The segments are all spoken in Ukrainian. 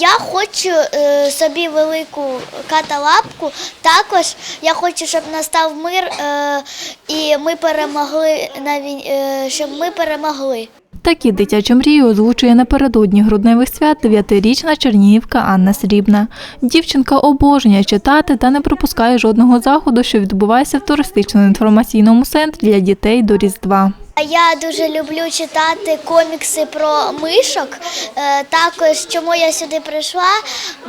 я хочу е, собі велику каталапку. Також я хочу, щоб настав мир е, і ми перемогли на е, щоб ми перемогли. Такі дитячі мрії озвучує напередодні грудневих свят дев'ятирічна чернігівка Анна Срібна. Дівчинка обожнює читати та не пропускає жодного заходу, що відбувається в туристично-інформаційному центрі для дітей до Різдва. Я дуже люблю читати комікси про мишок. Е, Також чому я сюди прийшла,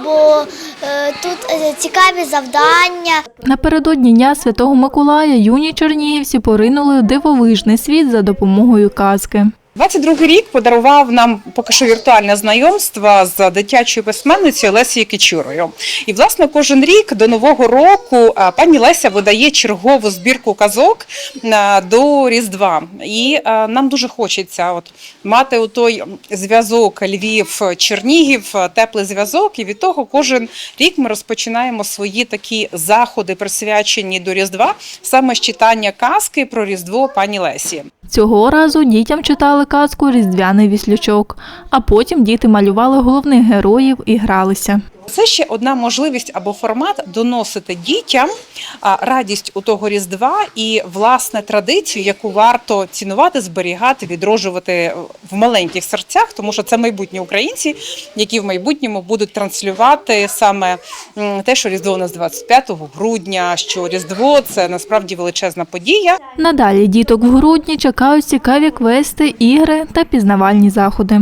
бо е, тут е, цікаві завдання. Напередодні Дня Святого Миколая юні чернігівці поринули в дивовижний світ за допомогою казки. 22 рік подарував нам поки що віртуальне знайомство з дитячою письменницею Лесією Кичурою. І власне кожен рік до нового року пані Леся видає чергову збірку казок до Різдва. І нам дуже хочеться от мати той зв'язок Львів-Чернігів, теплий зв'язок. І від того кожен рік ми розпочинаємо свої такі заходи, присвячені до Різдва, саме з читання казки про Різдво пані Лесі. Цього разу дітям читали казку Різдвяний віслючок, а потім діти малювали головних героїв і гралися. Це ще одна можливість або формат доносити дітям радість у того різдва і власне традицію, яку варто цінувати, зберігати, відроджувати в маленьких серцях, тому що це майбутні українці, які в майбутньому будуть транслювати саме те, що різдво у нас 25 грудня, що різдво це насправді величезна подія. Надалі діток в грудні чекають цікаві квести, ігри та пізнавальні заходи.